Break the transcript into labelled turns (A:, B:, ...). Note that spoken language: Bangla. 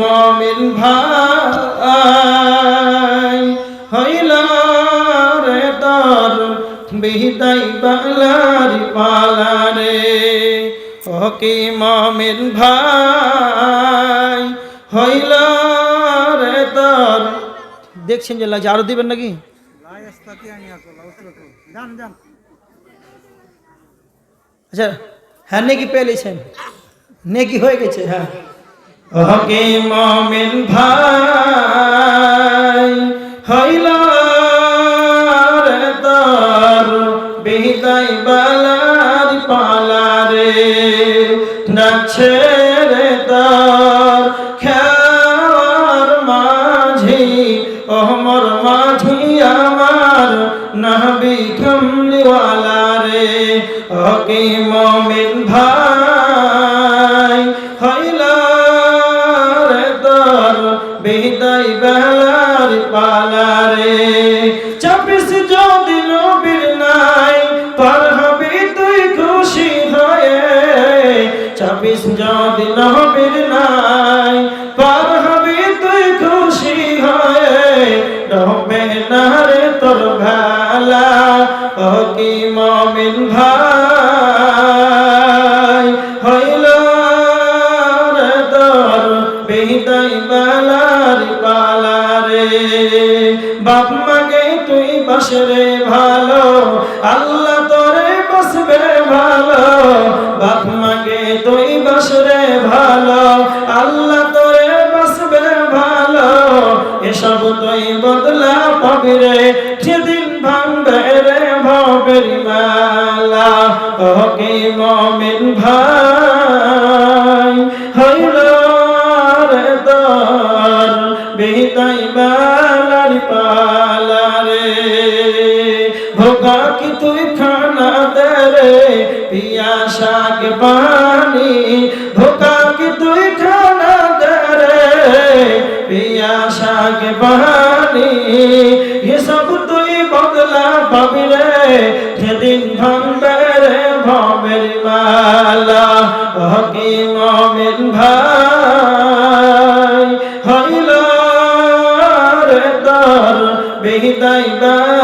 A: মমিন ভাই হইল রে তর বিদাই বালার পালারে। হকি মমিন ভাই হইল রে তর দেখছেন যে লাগছে আরও দিবেন নাকি? আচ্ছা হ্যাঁ নেকি পেয়ে লিছেন নেকি হয়ে গেছে হ্যাঁ। হকে মমিন ভাই, হইল তর বিদাই বালার পালারে। ডাকছে রে তর খেয়ার মাঝি। নবী কমলিওয়ালা রে হকে মমিন ভাই। হইল রে তোর বিদায় বেলার পালারে চব্বিশ যদি নবীর নাই পার হবি তুই খুশি হয়ে চব্বিশ যদি নবীর নাই পার হবি তুই খুশি হয়ে ডবে না রে তোর ও কি মমিন ভাই, হইল রে তোর বিদায় বেলার পালারে বাপ মাকে তুই বসরে ভালো, আল্লাহ তোরে বসবে ভালো। বাপ মাকে তুই বসরে ভালো, আল্লাহ তোরে বসবে ভালো। এসব তুই বদলা পাবি রে সেদিন ভাঙবে রে ভবের মালা ওকে মমিন ভাই হইল রে তোর বিদায় বালার পালারে। ভোগা কি তুই খানা দে রে পিয়া শাক পানি ভোগা আশাকে বাহানি হিসাব তুই বদলা পাবিলে সেদিন ভাঙবে রে ভবের মালা। হকি মমিন ভাই, হইল রে তর বেহিদাই বা